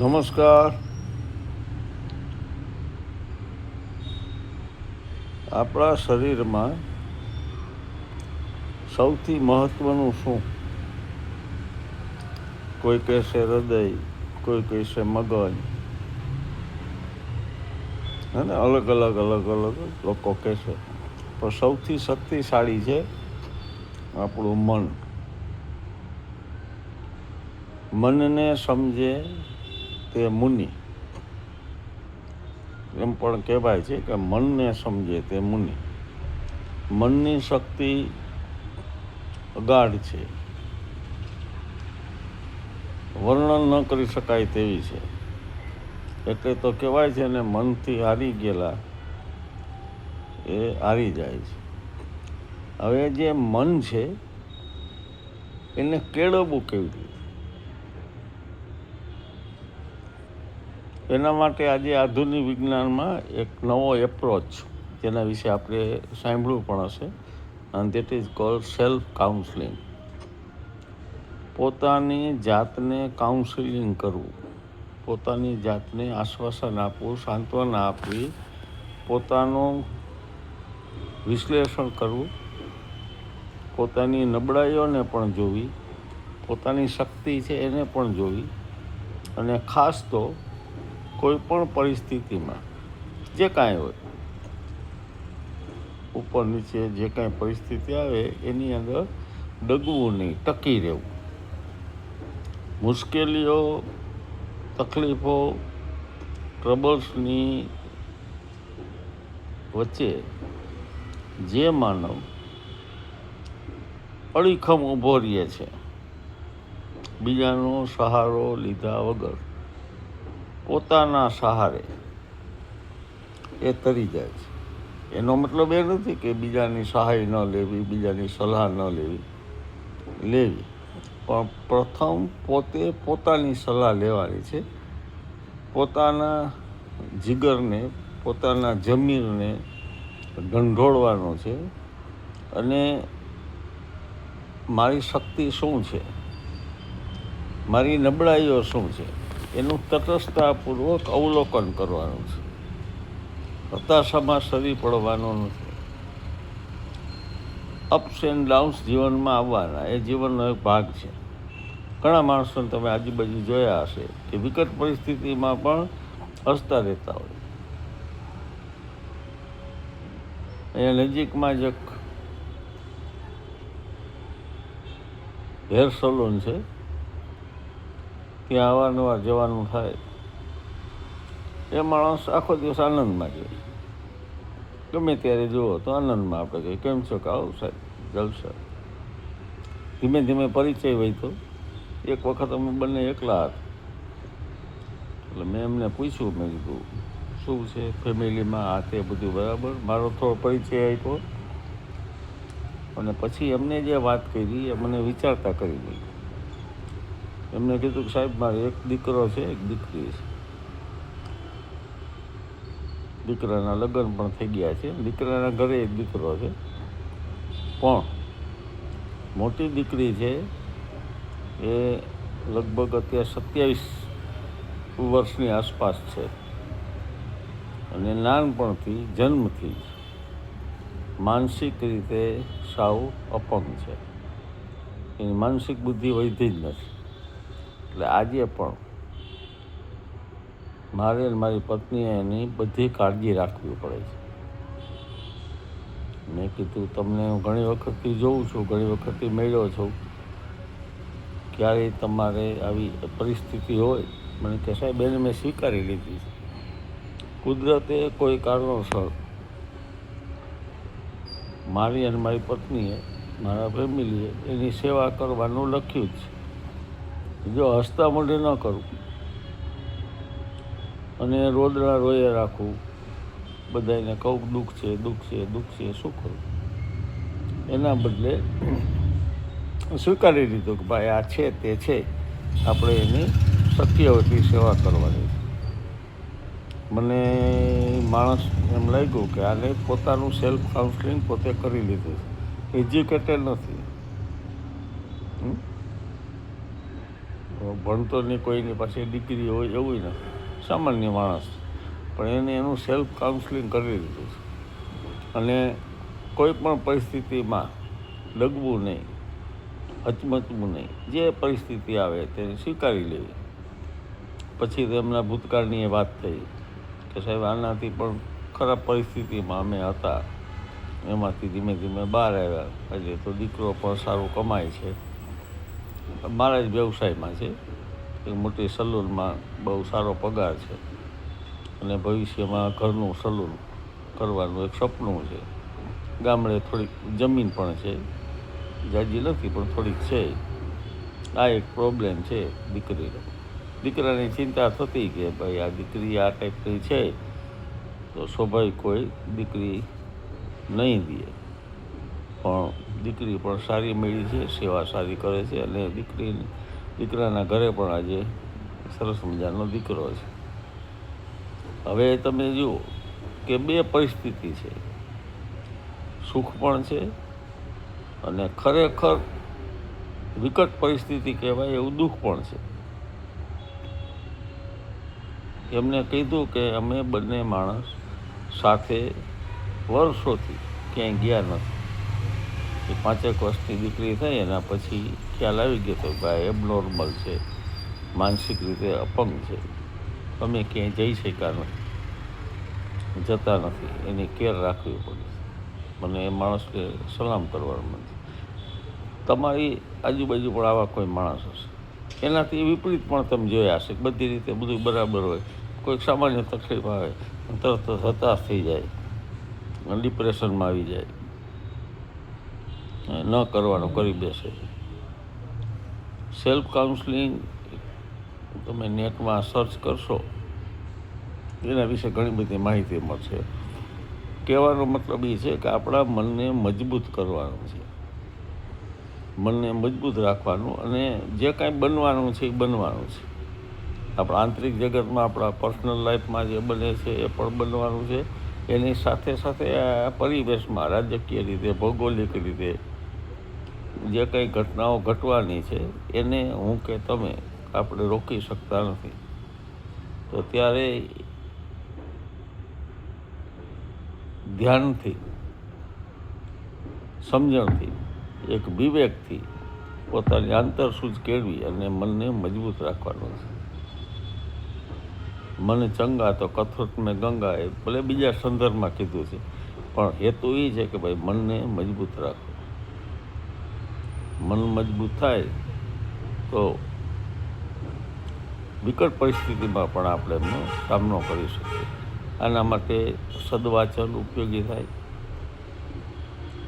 નમસ્કાર આપણા શરીરમાં સૌથી મહત્વનું શું? કોઈ કહેશે હૃદય, કોઈ કહેશે મગજ. અને અલગ અલગ અલગ અલગ લોકો કહેશે. પણ સૌથી શક્તિશાળી છે આપણું મન. મનને સમજે તે મુનિ. એમ પણ કહેવાય છે કે મનને સમજે તે મુનિ. મનની શક્તિ અગાઢ છે. વર્ણન ન કરી શકાય તેવી છે. એટલે તો કહેવાય છે ને મનથી હારી ગયેલા એ હારી જાય છે. હવે જે મન છે, એને કેળવવું કેવી રીતે? એના માટે આજે આધુનિક વિજ્ઞાનમાં એક નવો એપ્રોચ જેના વિશે આપણે સાંભળ્યું પણ હશે. અને that is call self counselling પોતાની જાતને કાઉન્સેલિંગ કરવું. પોતાની જાતને આશ્વાસન આપવું, સાંત્વના આપવી, પોતાનું વિશ્લેષણ કરવું, પોતાની નબળાઈઓને પણ જોવી, પોતાની શક્તિ છે એને પણ જોવી. અને ખાસ તો કોઈ પણ પરિસ્થિતિમાં, જે કાંઈ હોય, ઉપર નીચે જે કાંઈ પરિસ્થિતિ આવે, એની અંદર ડગવું નહીં, ટકી રહેવું. મુશ્કેલીઓ, તકલીફો ટ્રબલ્સની વચ્ચે જે માનવ અડીખમ ઊભો રહે છે, બીજાનો સહારો લીધા વગર પોતાના સહારે એ તરી જાય છે. એનો મતલબ એ નથી કે બીજાની સહાય ન લેવી, બીજાની સલાહ ન લેવી. લેવી. પણ પ્રથમ પોતે પોતાની સલાહ લેવાની છે. પોતાના જીગરને, પોતાના જમીરને ઢંઢોળવાનો છે. અને મારી શક્તિ શું છે? મારી નબળાઈઓ શું છે? એનું તટસ્થતાપૂર્વક અવલોકન કરવાનું છે. હતાશામાં સરી પડવાનો નથી. અપ્સ એન્ડ ડાઉન્સ જીવનમાં આવવાના, એ જીવનનો એક ભાગ છે. ઘણા માણસોને તમે આજુબાજુ જોયા હશે કે વિકટ પરિસ્થિતિમાં પણ હસતા રહેતા હોય. અહીંયા નજીકમાં જ એક હેર સલૂન છે. ત્યાં અવારનવાર જવાનું થાય. એ માણસ આખો દિવસ આનંદમાં જોઈએ ગમે ત્યારે જુઓ તો આનંદમાં આપણે કહીએ કેમ છો કે આવું સાહેબ? જલસા. ધીમે ધીમે પરિચય હોય તો એક વખત અમે બંને એકલા હતા. એટલે મેં એમને પૂછ્યું, મેં કીધું, શું છે ફેમિલીમાં? આ તે બધું બરાબર? મારો થોડો પરિચય આપ્યો. અને પછી એમને જે વાત કરી, એ મને વિચારતા કરી ગઈ એમને કીધું કે સાહેબ, મારે એક દીકરો છે, એક દીકરી છે. દીકરાના લગ્ન પણ થઈ ગયા છે. દીકરાના ઘરે એક દીકરો છે. પણ મોટી દીકરી છે એ લગભગ અત્યારે સત્યાવીસ વર્ષની આસપાસ છે. અને નાનપણથી જન્મથી જ માનસિક રીતે સાવ અપંગ છે. એની માનસિક બુદ્ધિ વધી જ નથી. એટલે આજે પણ મારે મારી પત્નીએ એની બધી કાળજી રાખવી પડે છે. મેં કીધું, તમને હું ઘણી વખતથી જોઉં છું, ઘણી વખતથી મેળ્યો છું. ક્યારેય તમારે આવી પરિસ્થિતિ હોય, મને કે સાહેબ, એને મેં સ્વીકારી લીધી છે. કુદરતે કોઈ કારણોસર મારી અને મારી પત્નીએ, મારા ફેમિલીએ એની સેવા કરવાનું લખ્યું જ છે. જો હસતા મોઢે ન કરું. અને રોદડા રોયે રાખવું બધાને કહું દુઃખ છે દુઃખ છે દુઃખ છે, શું કરું? એના બદલે સ્વીકારી લીધું કે ભાઈ આ છે, તે છે. આપણે એની સત્યવતી સેવા કરવાની મને માણસ એમ લાગ્યું કે આને પોતાનું સેલ્ફ કાઉન્સલિંગ પોતે કરી લીધું એજ્યુકેટેડ નથી. હમ? ભણતો નહીં કોઈની પાસે દીકરી હોય એવું ને. સામાન્ય માણસ. પણ એને એનું સેલ્ફ કાઉન્સલિંગ કરી લીધું છે. અને કોઈ પણ પરિસ્થિતિમાં ડગવું નહીં હચમચવું નહીં. જે પરિસ્થિતિ આવે તેને સ્વીકારી લેવી. પછી તેમના ભૂતકાળની એ વાત થઈ કે સાહેબ, આનાથી પણ ખરાબ પરિસ્થિતિમાં અમે હતા. એમાંથી ધીમે ધીમે બહાર આવ્યા. આજે તો દીકરો પણ સારું કમાય છે. મારા જ વ્યવસાયમાં છે. એક મોટી સલૂનમાં બહુ સારો પગાર છે. અને ભવિષ્યમાં ઘરનું સલૂન કરવાનું એક સપનું છે. ગામડે થોડીક જમીન પણ છે. જાજી નથી, પણ થોડીક છે. આ એક પ્રોબ્લેમ છે દીકરીનો. દીકરાની ચિંતા થતી કે ભાઈ આ દીકરી આ ટાઈપની છે, તો સ્વાભાવિક કોઈ દીકરી નહીં દે. પણ દીકરી પણ સારી મળી છે, સેવા સારી કરે છે અને દીકરી દીકરાના ઘરે પણ આજે સરસ મજાનો દીકરો છે. હવે તમે જુઓ કે બે પરિસ્થિતિ છે. સુખ પણ છે અને ખરેખર વિકટ પરિસ્થિતિ કહેવાય એવું દુઃખ પણ છે. એમને કીધું કે અમે બંને માણસ સાથે વર્ષોથી ક્યાંય ગયા નથી. એ પાંચેક વર્ષની દીકરી થઈ એના પછી ખ્યાલ આવી ગયો તો ભાઈ એબનોર્મલ છે, માનસિક રીતે અપંગ છે. અમે ક્યાંય જઈ શક્યા નથી, જતા નથી, એની કેર રાખવી પડે. મને એ માણસને સલામ કરવાનું મન તમારી આજુબાજુ પણ આવા કોઈ માણસ હશે? એનાથી વિપરીત પણ તમે જોયા હશે બધી રીતે બધું બરાબર હોય, કોઈક સામાન્ય તકલીફ આવે, તરત હતાશ થઈ જાય ડિપ્રેશનમાં આવી જાય. ન કરવાનું, કરી બેસે સેલ્ફ કાઉન્સલિંગ તમે નેટમાં સર્ચ કરશો, એના વિશે ઘણી બધી માહિતી મળશે. કહેવાનો મતલબ એ છે કે આપણા મનને મજબૂત કરવાનું છે. મનને મજબૂત રાખવાનું અને જે કાંઈ બનવાનું છે એ બનવાનું છે. આપણા આંતરિક જગતમાં, આપણા પર્સનલ લાઈફમાં જે બને છે એ પણ બનવાનું છે. એની સાથે સાથે આ પરિવેશમાં, રાજકીય રીતે, ભૌગોલિક રીતે જે કંઈ ઘટનાઓ ઘટવાની છે, એને હું કે તમે આપણે રોકી શકતા નથી. તો ત્યારે ધ્યાનથી, સમજણથી, એક વિવેકથી પોતાની આંતરસૂઝ કેળવી અને મનને મજબૂત રાખવાનું છે. મને ચંગા તો કથોટ મેં ગંગા એ ભલે બીજા સંદર્ભમાં કીધું છે, પણ હેતુ એ છે કે ભાઈ મનને મજબૂત રાખો. મન મજબૂત થાય, તો વિકટ પરિસ્થિતિમાં પણ આપણે એમનો સામનો કરી શકીએ. આના માટે સદવાચન ઉપયોગી થાય.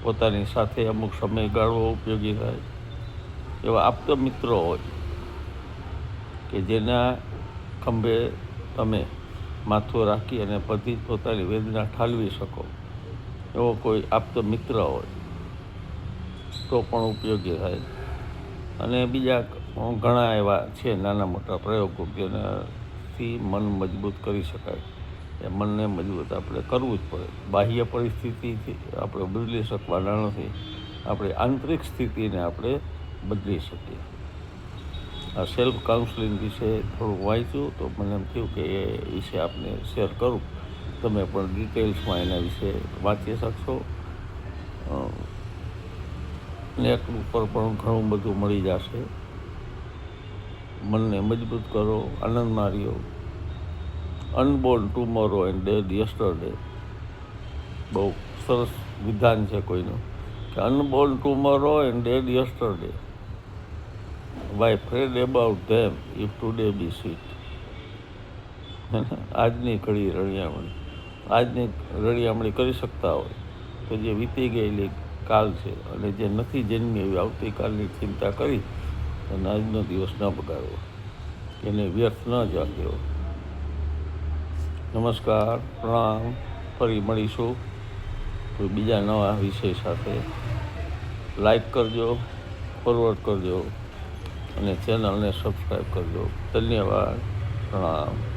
પોતાની સાથે અમુક સમય ગાળવો ઉપયોગી થાય. એવા આપ્ત મિત્રો હોય કે જેના ખંભે તમે માથું રાખી અને બધી પોતાની વેદના ઠાલવી શકો. એવો કોઈ આપતો મિત્ર હોય તો પણ ઉપયોગી થાય. અને બીજા ઘણા એવા છે, નાના મોટા પ્રયોગો જેનાથી મન મજબૂત કરી શકાય. એ મનને મજબૂત આપણે કરવું જ પડે. બાહ્ય પરિસ્થિતિથી આપણે બદલી શકવાના નથી. આપણી આંતરિક સ્થિતિને આપણે બદલી શકીએ. આ સેલ્ફ કાઉન્સલિંગ વિશે થોડુંક વાંચ્યું તો મને એમ થયું કે એ વિશે આપને શેર કરું. તમે પણ ડિટેલ્સમાં એના વિશે વાંચી શકશો. નેટ ઉપર પણ ઘણું બધું મળી જશે. મનને મજબૂત કરો, આનંદ માર્યો. Unborn tomorrow and dead yesterday બહુ સરસ વિધાન છે કોઈનું. કે unborn tomorrow and dead yesterday why fret about them if today be sweet આજની ઘડી રળિયામણી. આજની રળિયામણી કરી શકતા હોય. તો જે વીતી ગયેલી કાલ છે. અને જે નથી જન્મી એવી આવતીકાલની ચિંતા કરી અને આજનો દિવસ ન બગાડવો. એને વ્યર્થ ન જાગ્યો નમસ્કાર, પ્રણામ. ફરી મળીશું કોઈ બીજા નવા વિષય સાથે. લાઈક કરજો ફોરવર્ડ કરજો અને ચેનલને સબસ્ક્રાઈબ કરજો. ધન્યવાદ. પ્રણામ.